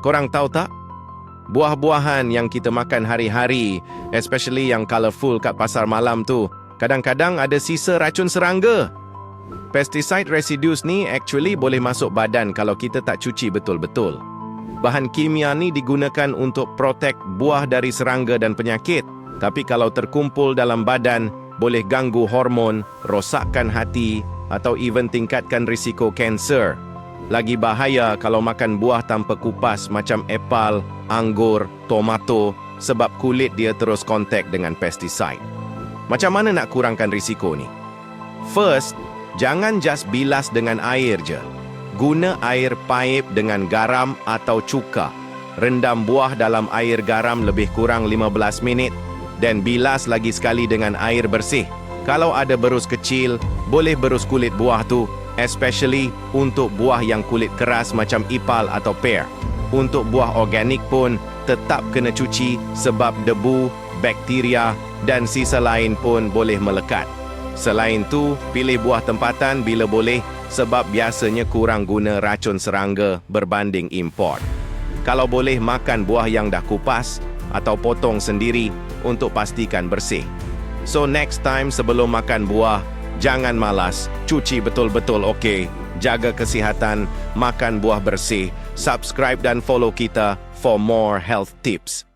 Korang tahu tak? Buah-buahan yang kita makan hari-hari, especially yang colourful kat pasar malam tu, kadang-kadang ada sisa racun serangga. Pesticide residues ni actually boleh masuk badan kalau kita tak cuci betul-betul. Bahan kimia ni digunakan untuk protect buah dari serangga dan penyakit. Tapi kalau terkumpul dalam badan, boleh ganggu hormon, rosakkan hati atau even tingkatkan risiko kanser. Lagi bahaya kalau makan buah tanpa kupas macam apple, anggur, tomato sebab kulit dia terus kontak dengan pesticide. Macam mana nak kurangkan risiko ni? First, jangan just bilas dengan air je guna air paip dengan garam atau cuka. Rendam buah dalam air garam lebih kurang 15 minit dan bilas lagi sekali dengan air bersih. Kalau ada berus kecil, boleh berus kulit buah tu, especially untuk buah yang kulit keras macam ipal atau pear. Untuk buah organik pun tetap kena cuci sebab debu, bakteria dan sisa lain pun boleh melekat. Selain tu, pilih buah tempatan bila boleh sebab biasanya kurang guna racun serangga berbanding import. Kalau boleh makan buah yang dah kupas atau potong sendiri untuk pastikan bersih. So next time sebelum makan buah, jangan malas, cuci betul-betul okey, jaga kesihatan, makan buah bersih, subscribe dan follow kita for more health tips.